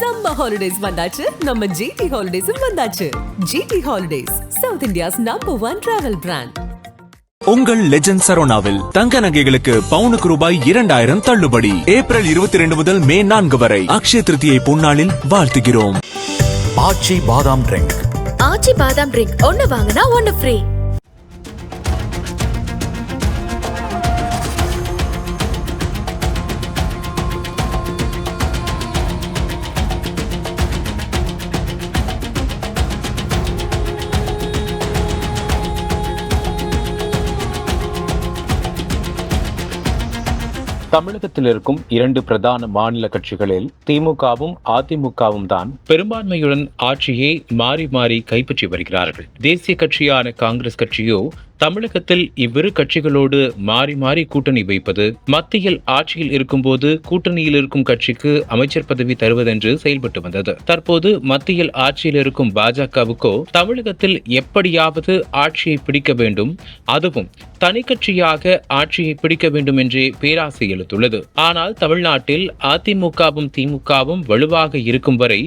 Summer holidays வந்தாச்சு. நம்ம GT ஹாலிடேஸும் வந்தாச்சு. GT holidays south India's number one travel brand உங்கள் லெஜண்ட் சரோனாவில் தங்க நகைகளுக்கு பவுனுக்கு ரூபாய் இரண்டாயிரம் தள்ளுபடி. ஏப்ரல் இருபத்தி ரெண்டு முதல் மே நான்கு வரை அக்ஷய திருத்தியை பொன்னாளில் வாழ்த்துகிறோம். ஆச்சி பாதாம் ட்ரிங்க் ஆச்சி பாதாம் ட்ரிங்க் ஒன்னு வாங்கினா ஒன்னு ஃப்ரீ தமிழகத்தில் இருக்கும் இரண்டு பிரதான மாநில கட்சிகளில் திமுகவும் அதிமுகவும் தான் பெரும்பான்மையுடன் ஆட்சியை மாறி மாறி கைப்பற்றி வருகிறார்கள். தேசிய கட்சியான காங்கிரஸ் கட்சியோ தமிழகத்தில் இவ்விரு கட்சிகளோடு மாறி மாறி கூட்டணி வைப்பது மத்தியில் ஆட்சியில் இருக்கும்போது கூட்டணியில் இருக்கும் கட்சிக்கு அமைச்சர் பதவி தருவதென்று செயல்பட்டு வந்தது. தற்போது மத்தியில் ஆட்சியில் இருக்கும் பாஜகவுக்கோ தமிழகத்தில் எப்படியாவது ஆட்சியை பிடிக்க வேண்டும் அதுவும் தனி கட்சியாக ஆட்சியை பிடிக்க வேண்டும் என்றே பேராசை எழுத்துள்ளது. ஆனால் தமிழ்நாட்டில் அதிமுகவும் திமுகவும் வலுவாக இருக்கும் வரை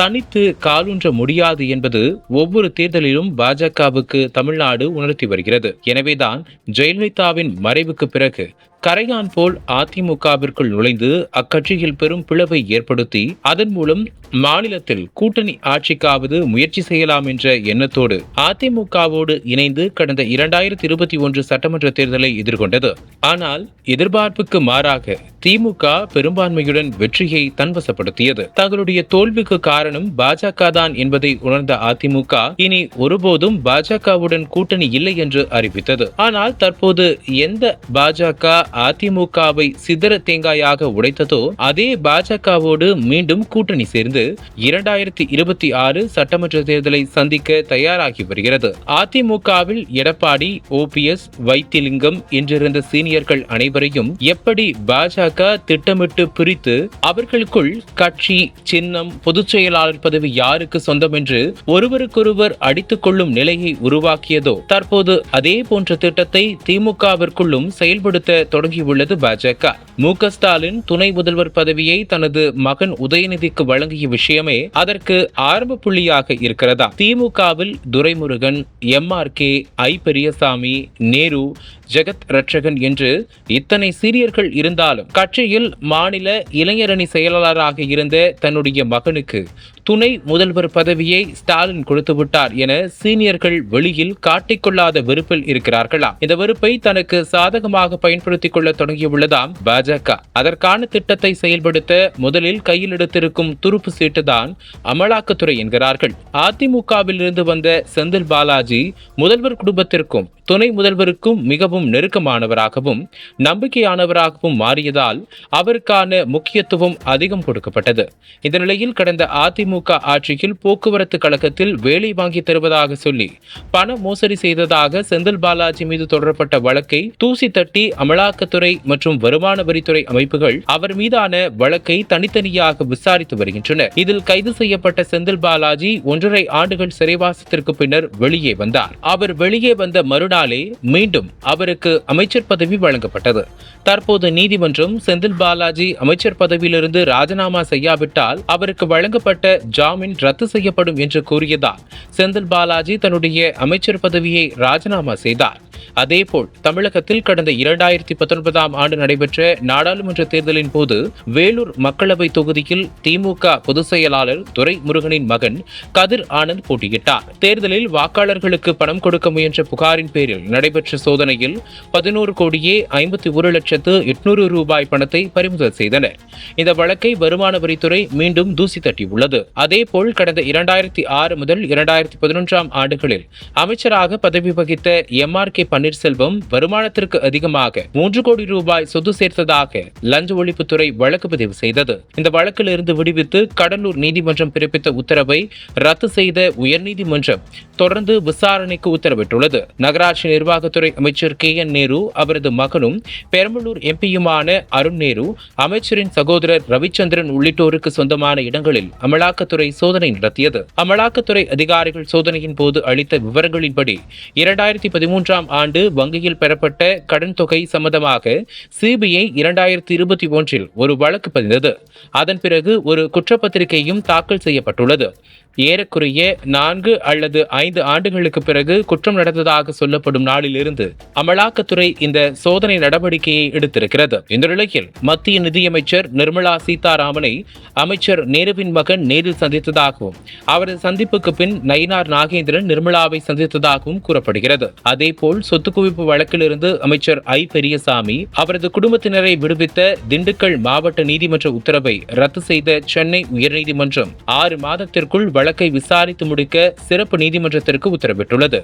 தனித்து காலூன்ற முடியாது என்பது ஒவ்வொரு தேர்தலிலும் பாஜகவுக்கு தமிழ்நாடு உணர்த்தி வருகிறது. எனவேதான் ஜெயலலிதாவின் மறைவுக்கு பிறகு கரையான் போல் அதிமுகவிற்குள் நுழைந்து அக்கட்சியில் பெரும் பிளவை ஏற்படுத்தி அதன் மூலம் மாநிலத்தில் கூட்டணி ஆட்சிக்காவது முயற்சி செய்யலாம் என்ற எண்ணத்தோடு அதிமுகவோடு இணைந்து கடந்த இரண்டாயிரத்தி இருபத்தி ஒன்று சட்டமன்ற தேர்தலை எதிர்கொண்டது. ஆனால் எதிர்பார்ப்புக்கு மாறாக திமுக பெரும்பான்மையுடன் வெற்றியை தன்வசப்படுத்தியது. தங்களுடைய தோல்விக்கு காரணம் பாஜக தான் என்பதை உணர்ந்த அதிமுக இனி ஒருபோதும் பாஜகவுடன் கூட்டணி இல்லை என்று அறிவித்தது. ஆனால் தற்போது எந்த பாஜக அதிமுகவை சிதற தேங்காயாக உடைத்ததோ அதே பாஜகவோடு மீண்டும் கூட்டணி சேர்ந்து இரண்டாயிரத்தி இருபத்தி ஆறு சட்டமன்ற தேர்தலை சந்திக்க தயாராகி வருகிறது. அதிமுகவில் எடப்பாடி ஓபிஎஸ் வைத்திலிங்கம் என்றிருந்த சீனியர்கள் அனைவரையும் எப்படி பாஜக திட்டமிட்டு பிரித்து அவர்களுக்குள் கட்சி சின்னம் பொதுச் செயலாளர் பதவி யாருக்கு சொந்தம் என்று ஒருவருக்கொருவர் அடித்துக் கொள்ளும் நிலையை உருவாக்கியதோ தற்போது அதே போன்ற திட்டத்தை திமுகவிற்குள்ளும் செயல்படுத்த தொடங்கியுள்ளது பாஜக. மு க ஸ்டாலின் துணை முதல்வர் பதவியை தனது மகன் உதயநிதிக்கு வழங்கிய விஷயமே அதற்கு ஆரம்ப புள்ளியாக இருக்கிறதா? திமுகவில் Duraimurugan M R K I Periyasamy Nehru Jagath Ratchagan என்று இத்தனை சீரியர்கள் இருந்தாலும் கட்சியில் மாநில இளைஞரணி செயலாளராக இருந்த தன்னுடைய மகனுக்கு துணை முதல்வர் பதவியை ஸ்டாலின் கொடுத்துவிட்டார் என சீனியர்கள் வெளியில் காட்டிக்கொள்ளாத வெறுப்பில் இருக்கிறார்களாம். இந்த வெறுப்பை தனக்கு சாதகமாக பயன்படுத்திக் கொள்ள தொடங்கியுள்ளதாம் பாஜக. அதற்கான திட்டத்தை செயல்படுத்த முதலில் கையில் எடுத்திருக்கும் துருப்பு சீட்டுதான் அமலாக்கத்துறை என்கிறார்கள். அதிமுகவில் இருந்து வந்த செந்தில் பாலாஜி முதல்வர் குடும்பத்திற்கும் துணை முதல்வருக்கும் மிகவும் நெருக்கமானவராகவும் நம்பிக்கையானவராகவும் மாறியதால் அவருக்கான முக்கியத்துவம் அதிகம் கொடுக்கப்பட்டது. இந்த நிலையில் கடந்த அதிமுக ஆட்சியில் போக்குவரத்து கழகத்தில் வேலை வாங்கி தருவதாக சொல்லி பண மோசடி செய்ததாக செந்தில் பாலாஜி மீது தொடரப்பட்ட வழக்கை தூசி தட்டி அமலாக்கத்துறை மற்றும் வருமான வரித்துறை அமைப்புகள் அவர் மீதான வழக்கை தனித்தனியாக விசாரித்து வருகின்றன. இதில் கைது செய்யப்பட்ட செந்தில் பாலாஜி ஒன்றரை ஆண்டுகள் சிறைவாசத்திற்கு பின்னர் வெளியே வந்தார். அவர் வெளியே வந்த மறுநாள் மீண்டும் அவருக்கு அமைச்சர் பதவி வழங்கப்பட்டது. தற்போது நீதிமன்றம் செந்தில் பாலாஜி அமைச்சர் பதவியிலிருந்து ராஜினாமா செய்யாவிட்டால் அவருக்கு வழங்கப்பட்ட ஜாமீன் ரத்து செய்யப்படும் என்று கூறியதால் செந்தில் பாலாஜி தன்னுடைய அமைச்சர் பதவியை ராஜினாமா செய்தார். அதேபோல் தமிழகத்தில் கடந்த இரண்டாயிரத்தி பத்தொன்பதாம் ஆண்டு நடைபெற்ற நாடாளுமன்ற தேர்தலின் போது வேலூர் மக்களவை தொகுதியில் திமுக பொதுச் செயலாளர் துரைமுருகனின் மகன் கதிர் ஆனந்த் போட்டியிட்டார். தேர்தலில் வாக்காளர்களுக்கு பணம் கொடுக்க முயன்ற புகாரின் பேரில் நடைபெற்ற சோதனையில் பதினோரு கோடியே ஐம்பத்தி ஒரு லட்சத்து எட்நூறு ரூபாய் பணத்தை பறிமுதல் செய்தனர் இந்த வழக்கை வருமான வரித்துறை மீண்டும் தூசி தட்டியுள்ளது. அதேபோல் கடந்த இரண்டாயிரத்தி ஆறு முதல் இரண்டாயிரத்தி பதினொன்றாம் ஆண்டுகளில் அமைச்சராக பதவி வகித்த எம் ஆர் கே பன்னீர்செல்வம் வருமானத்திற்கு அதிகமாக மூன்று கோடி ரூபாய் சொத்து சேர்த்ததாக லஞ்ச ஒழிப்புத்துறை வழக்கு பதிவு செய்தது. இந்த வழக்கிலிருந்து விடுவித்து கடலூர் நீதிமன்றம் பிறப்பித்த உத்தரவை ரத்து செய்த உயர்நீதிமன்றம் தொடர்ந்து விசாரணைக்கு உத்தரவிட்டுள்ளது. நகராட்சி நிர்வாகத்துறை அமைச்சர் கே என் நேரு அவரது மகனும் பெரம்பலூர் எம்பியுமான அருண் நேரு அமைச்சரின் சகோதரர் ரவிச்சந்திரன் உள்ளிட்டோருக்கு சொந்தமான இடங்களில் அமலாக்கத்துறை சோதனை நடத்தியது. அமலாக்கத்துறை அதிகாரிகள் சோதனையின் போது அளித்த விவரங்களின்படி இரண்டாயிரத்தி பதிமூன்றாம் ஆண்டு வங்கியில் பெறப்பட்ட கடன் தொகை சம்பந்தமாக சிபிஐ இரண்டாயிரத்தி இருபத்தி ஒன்றில் ஒரு வழக்கு பதிந்தது. அதன் பிறகு ஒரு குற்றப்பத்திரிகையும் தாக்கல் செய்யப்பட்டுள்ளது. ஏறக்குறைய நான்கு அல்லது ஐந்து ஆண்டுகளுக்கு பிறகு குற்றம் நடந்ததாக சொல்லப்படும் நாளிலிருந்து அமலாக்கத்துறை இந்த சோதனை நடவடிக்கையை எடுத்திருக்கிறது. இந்த நிலையில் மத்திய நிதியமைச்சர் நிர்மலா சீதாராமனை அமைச்சர் நேருவின் மகன் நேரில் சந்தித்ததாகவும் அவரது சந்திப்புக்கு பின் நயினார் நாகேந்திரன் நிர்மலாவை சந்தித்ததாகவும் கூறப்படுகிறது. அதேபோல் சொத்து குவிப்பு வழக்கிலிருந்து அமைச்சர் ஐ. பெரியசாமி அவரது குடும்பத்தினரை விடுவித்த திண்டுக்கல் மாவட்ட நீதிமன்ற உத்தரவை ரத்து செய்த சென்னை உயர்நீதிமன்றம் ஆறு மாதத்திற்குள் வழக்கை விசாரித்து முடிக்க சிறப்பு நீதிமன்றத்திற்கு உத்தரவிட்டுள்ளது.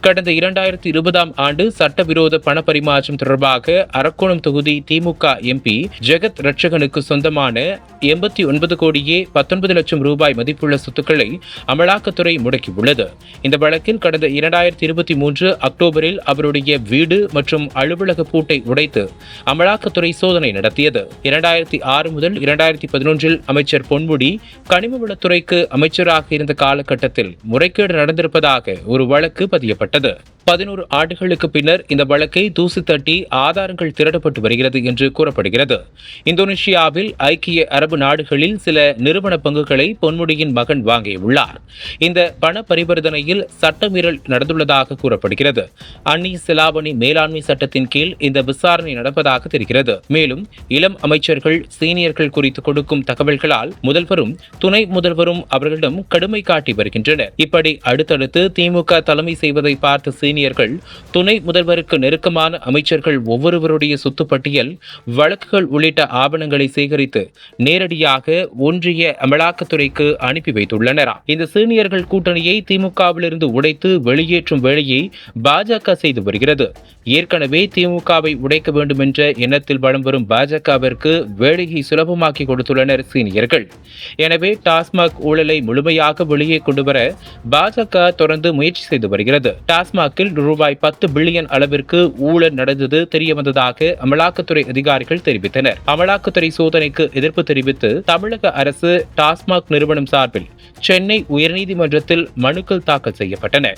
கடந்த இரண்டாயிரத்தி இருபதாம் ஆண்டு சட்டவிரோத பண பரிமாற்றம் தொடர்பாக அரக்கோணம் தொகுதி திமுக எம்பி ஜெகத் ரட்சகனுக்கு சொந்தமான எண்பத்தி ஒன்பது கோடியே பத்தொன்பது லட்சம் ரூபாய் மதிப்புள்ள சொத்துக்களை அமலாக்கத்துறை முடக்கியுள்ளது. இந்த வழக்கில் கடந்த இரண்டாயிரத்தி இருபத்தி மூன்று அக்டோபரில் அவருடைய வீடு மற்றும் அலுவலக பூட்டை உடைத்து அமலாக்கத்துறை சோதனை நடத்தியது. இரண்டாயிரத்தி ஆறு முதல் இரண்டாயிரத்தி பதினொன்றில் அமைச்சர் பொன்முடி கனிம வளத்துறைக்கு அமைச்சராக இருந்த காலகட்டத்தில் முறைகேடு நடந்திருப்பதாக ஒரு வழக்கு பதியப்பட்டது. பதினோரு ஆண்டுகளுக்கு பின்னர் இந்த வழக்கை தூசி தட்டி ஆதாரங்கள் திரட்டப்பட்டு வருகிறது என்று கூறப்படுகிறது. இந்தோனேஷியாவில் ஐக்கிய அரபு நாடுகளில் சில நிறுவன பங்குகளை பொன்முடியின் மகன் வாங்கியுள்ளார். இந்த பண பரிவர்த்தனையில் சட்டமீறல் நடந்துள்ளதாக கூறப்படுகிறது. அந்நிய செலாவணி மேலாண்மை சட்டத்தின் கீழ் இந்த விசாரணை நடப்பதாக தெரிகிறது. மேலும் இளம் அமைச்சர்கள் சீனியர்கள் குறித்து கொடுக்கும் தகவல்களால் முதல்வரும் துணை முதல்வரும் அவர்களிடம் கடுமை காட்டி வருகின்றனர். இப்படி அடுத்தடுத்து திமுக தலைமை செய்வதை பார்த்த சீனியர்கள் துணை முதல்வருக்கு நெருக்கமான அமைச்சர்கள் ஒவ்வொருவருடைய சொத்துப்பட்டியல் வழக்குகள் உள்ளிட்ட ஆவணங்களை சேகரித்து நேரடியாக ஒன்றிய அமலாக்கத்துறைக்கு அனுப்பி வைத்துள்ளனராம் இந்த சீனியர்கள் கூட்டணியை திமுகவிலிருந்து உடைத்து வெளியேற்றும் வேலையை பாஜக செய்து வருகிறது. ஏற்கனவே திமுகவை உடைக்க வேண்டும் என்ற எண்ணத்தில் வளம் வரும் பாஜகவிற்கு வேலையை சுலபமாக்கி கொடுத்துள்ளனர் சீனியர்கள். எனவே டாஸ்மாக் ஊழலை முழுமையாக வெளியே கொண்டு வர பாஜக தொடர்ந்து முயற்சி செய்து வருகிறது. டாஸ்மாகில் ரூபாய் பத்து பில்லியன் அளவிற்கு ஊழல் நடந்தது தெரியவந்ததாக அமலாக்கத்துறை அதிகாரிகள் தெரிவித்தனர். அமலாக்கத்துறை சோதனைக்கு எதிர்ப்பு தெரிவித்து தமிழக அரசு டாஸ்மாக் நிறுவனம் சார்பில் சென்னை உயர்நீதிமன்றத்தில் மனுக்கள் தாக்கல் செய்யப்பட்டன.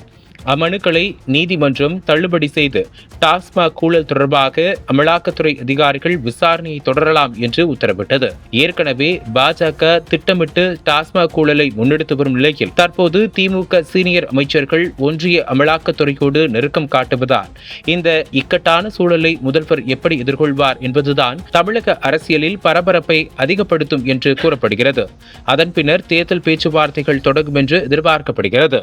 அம்மனுக்களை நீதிமன்றம் தள்ளுபடி செய்து டாஸ்மாக் ஊழல் தொடர்பாக அமலாக்கத்துறை அதிகாரிகள் விசாரணையை தொடரலாம் என்று உத்தரவிட்டது. ஏற்கனவே பாஜக திட்டமிட்டு டாஸ்மாக் ஊழலை முன்னெடுத்து வரும் நிலையில் தற்போது திமுக சீனியர் அமைச்சர்கள் ஒன்றிய அமலாக்கத்துறையோடு நெருக்கம் காட்டுவதால் இந்த இக்கட்டான சூழலை முதல்வர் எப்படி எதிர்கொள்வார் என்பதுதான் தமிழக அரசியலில் பரபரப்பை அதிகப்படுத்தும் என்று கூறப்படுகிறது. அதன் பின்னர் தேர்தல் பேச்சுவார்த்தைகள் தொடங்கும் என்று எதிர்பார்க்கப்படுகிறது.